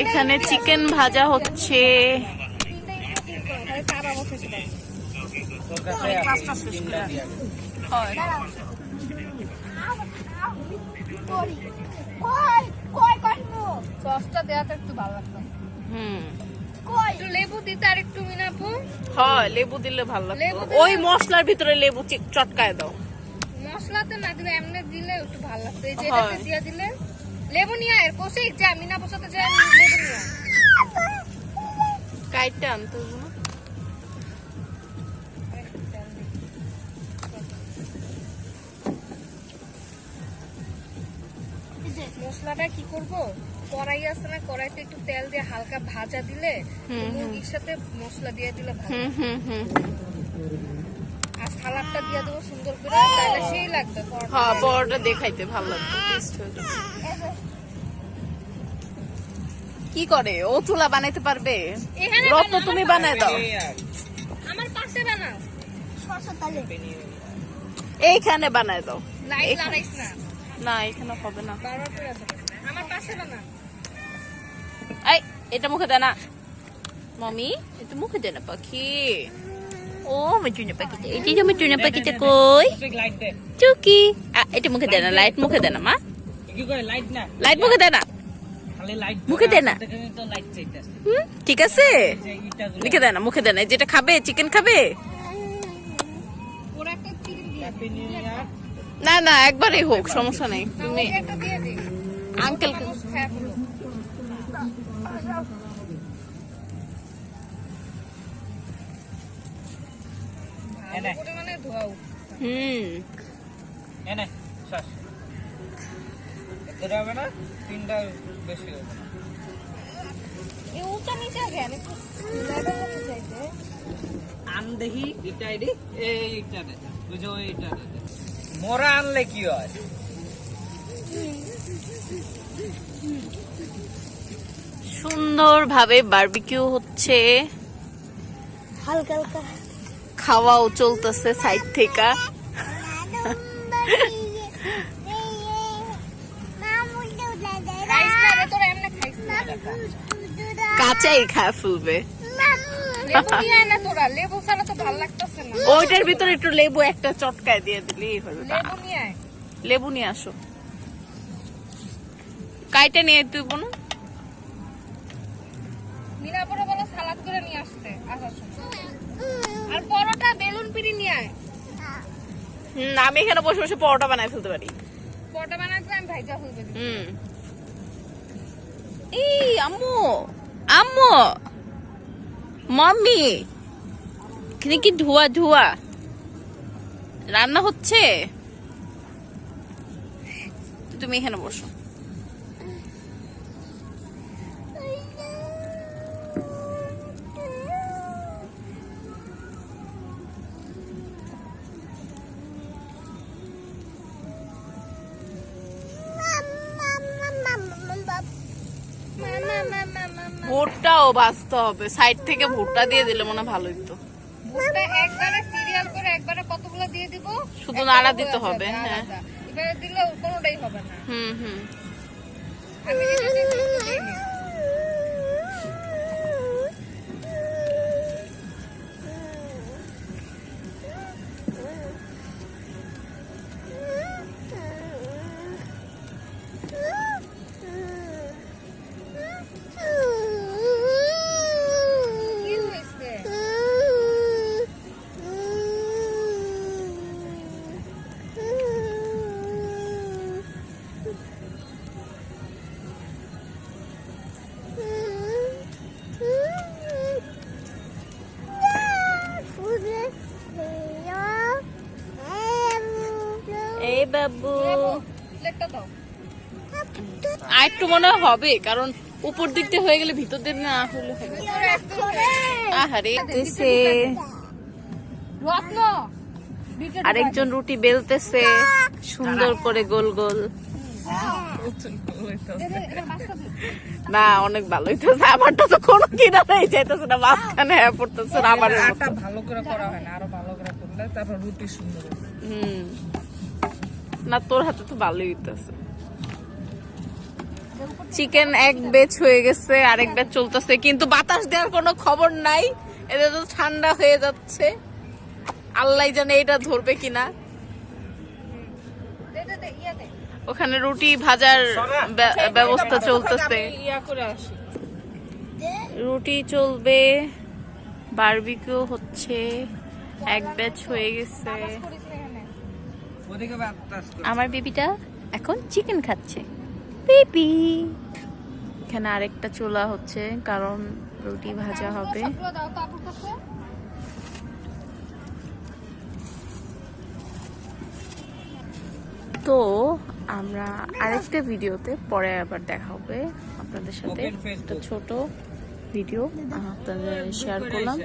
এখানে চিকেন ভাজা হচ্ছে হয়। সসটা দেওয়াটা একটু ভালো লাগতো হুম একটু লেবু দিতে আর একটু মিনাপু হয় লেবু দিলে ভালো ওই মশলার ভিতরে লেবু চটকায় দাও মশলাতে না দিলে এমনি দিলে একটু ভালো লাগতো এই যে হয়। দিয়ে দিলে লেবু নিয়ে আয় কোষে যা মিনাপুর সাথে যা লেবু নিয়ে আয়। কাইটটা আনতে হবে না? মশলাটা কি করব কড়াই আছে না কড়াইতে একটু তেল দিয়ে হালকা ভাজা দিলে। মুরগির সাথে মশলা দিয়ে দিলে ভালো দিয়ে দেবো সুন্দর করে তাহলে সেই লাগবে হ্যাঁ বড়টা দেখাইতে ভালো টেস্ট হয়ে কি করে? ও চুলা বানাইতে পারবে? রত্ন তুমি বানায় দাও। আমার পাশে বানাও। এইখানে বানায় দাও। না। না এখানে হবে না। আমার পাশে বানা এই এটা মুখে দে না। মমি এটা মুখে দে না পাখি। এই যে আমার চুনা পাখিটা কই লাইট দে চুকি আ, এটা মুখে দে না লাইট মুখে দে না মা কি করে লাইট না লাইট মুখে দে না খালি লাইট মুখে দে না। তো লাইট চাইতেছে হুম ঠিক আছে যে ইটাগুলো মুখে দে না মুখে দে না যেটা খাবে চিকেন খাবে ওরা একটা চিকেন দিয়ে হ্যাপি নিউ ইয়ার না না একবারই হোক সমস্যা নেই তুমি দিয়ে আঙ্কেল মানুষ খায় বলো। এনে। ভালো পরিমাণে ধোয়া হুম। এনে শ্বাস এতটা হবে না? তিনটা বেশি হবে না? উঁচা নিচে কেন? একটু level এ চাইছে। আন দেখি এটা এডি এইটা দে বুঝো এইটা দে। মোরা আনলে কি হয়? সুন্দরভাবে বারবিকিউ হচ্ছে। হালকা হালকা। খাওয়াও চলতেছে সাইড থেকে। কাঁচাই খায় ফেলবে। ওইটার ভিতরে একটু লেবু একটা চটকায় দিয়ে দিলেই হবে লেবু নিয়ে লেবু নিয়ে আসো। কাইটা নিয়ে তুই বোন। মিনাপুরে বলো সালাদ করে নিয়ে আসতে, আসার সময়। আর পরোটা বেলুন পিড়ি নিয়ে আয় হুম, আমি এখানে বসে বসে পরোটা বানায় ফেলতে পারি। পরোটা বানাতে আমি ভাইজা হইবে হুম। এই আম্মু আম্মু। মাম্মি এখানে কি ধোয়া ধোয়া? রান্না হচ্ছে? তুমি এখানে বসো। ভুট্টাও বাঁচতে হবে। সাইড থেকে ভোটটা দিয়ে দিলে মনে ভালো হতো ভুট্টা একবারে সিরিয়াল করে একবারে কতগুলো দিয়ে দিব? শুধু নাড়া দিতে হবে, হ্যাঁ। এবারে দিলে কোনোটাই হবে না। হুম হুম। আমি আর একটু মনে হয় হবে কারণ উপর দিক দিয়ে হয়ে গেলে ভিতর দিক না হলে আহারে আরেকজন রুটি বেলতেছে সুন্দর করে গোল গোল। না অনেক ভালো হইতেছে। আমারটা তো কোনো কিনা নেই যাইতেছে না মাঝখানে হ্যাঁ পড়তেছে না আমার আটা ভালো করে করা হয় না আরও ভালো করে করলে তারপর রুটি সুন্দর। হুম। না, তোর হাতে তো ভালোই হইতেছে। চিকেন এক বেচ হয়ে গেছে, আরেক বেচ চলতেছে, কিন্তু বাতাস দেওয়ার কোনো খবর নাই। এটা তো ঠান্ডা হয়ে যাচ্ছে। আল্লাহ জানে এটা ধরবে কিনা। ওখানে রুটি ভাজার ব্যবস্থা চলতেছে। রুটি চলবে বারবিকিউ হচ্ছে, এক ব্যাচ হয়ে গেছে। আমার বেবিটা এখন চিকেন খাচ্ছে। বেবি! এখানে আরেকটা চোলা হচ্ছে কারণ রুটি ভাজা হবে। তো আমরা আরেকটা ভিডিওতে পরে আবার দেখা হবে। আপনাদের সাথে একটা ছোট ভিডিও আপনাদের শেয়ার করলাম।